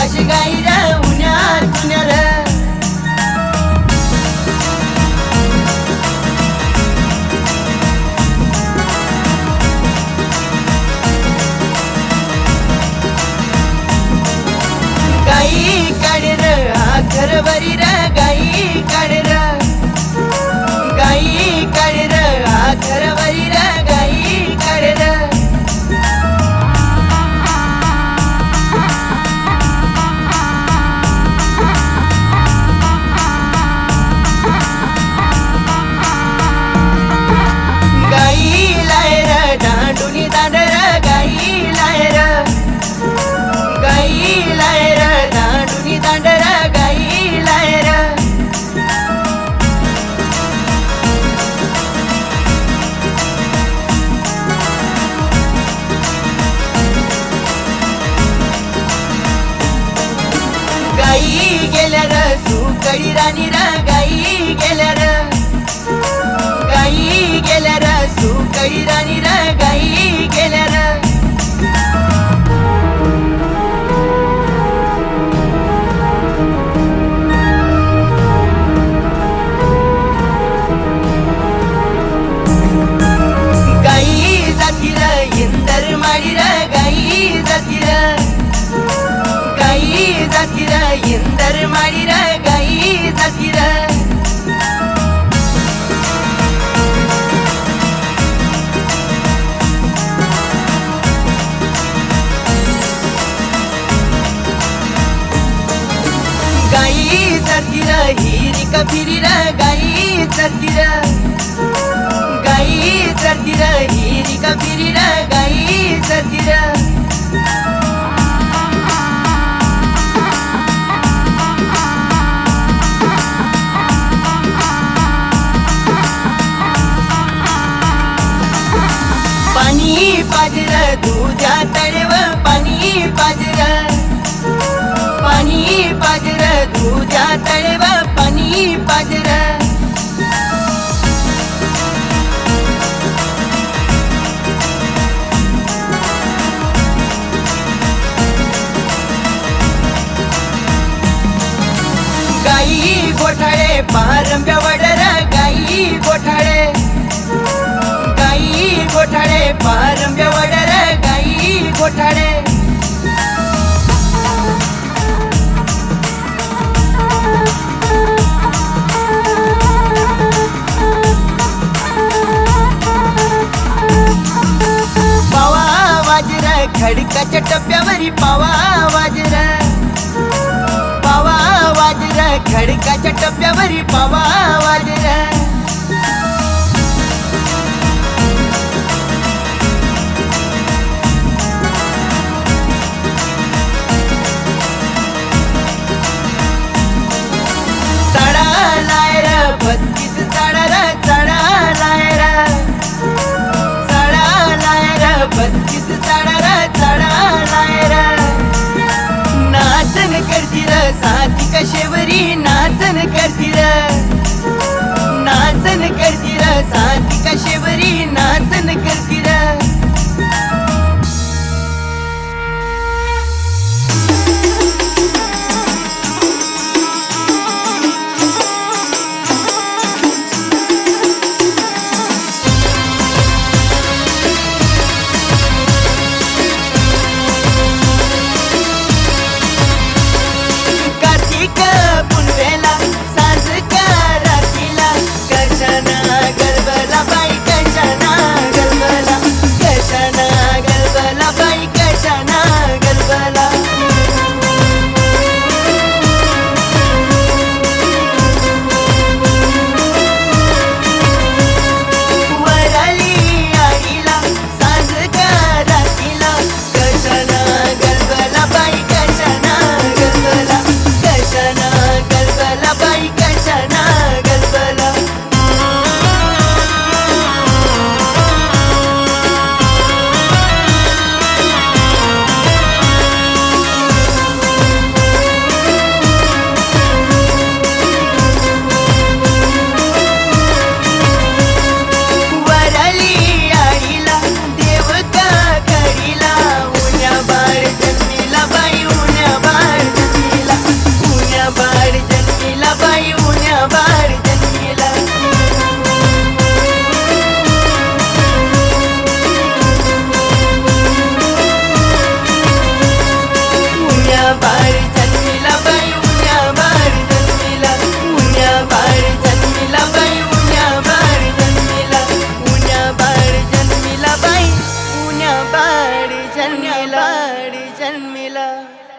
सव्वाशे गाई र उन्या तुन्या र. गाई काढे र आखरवरी र गाई काढे सुकळी राणी र गाई गेल्या र गाई गेल्या र राणी गाई जाती र हिरी कफिरी गाई जाती गाई सर्दिर हिरी कफिरी गाई सर्दिर पाणी पाजर तुझ्या तळेव पाणी पाजर. तुझ्या तळेव पाणी पाजर. गाई गोठाळे पारंब्या वडर गाई गोठाळे. गाई गोठाळे पारंब्या वडर गाई गोठाळे. खडकाच्या टप्प्यावरी पावा वाजर पावा वाजर खडकाच्या टप्प्यावरी पावा taylor,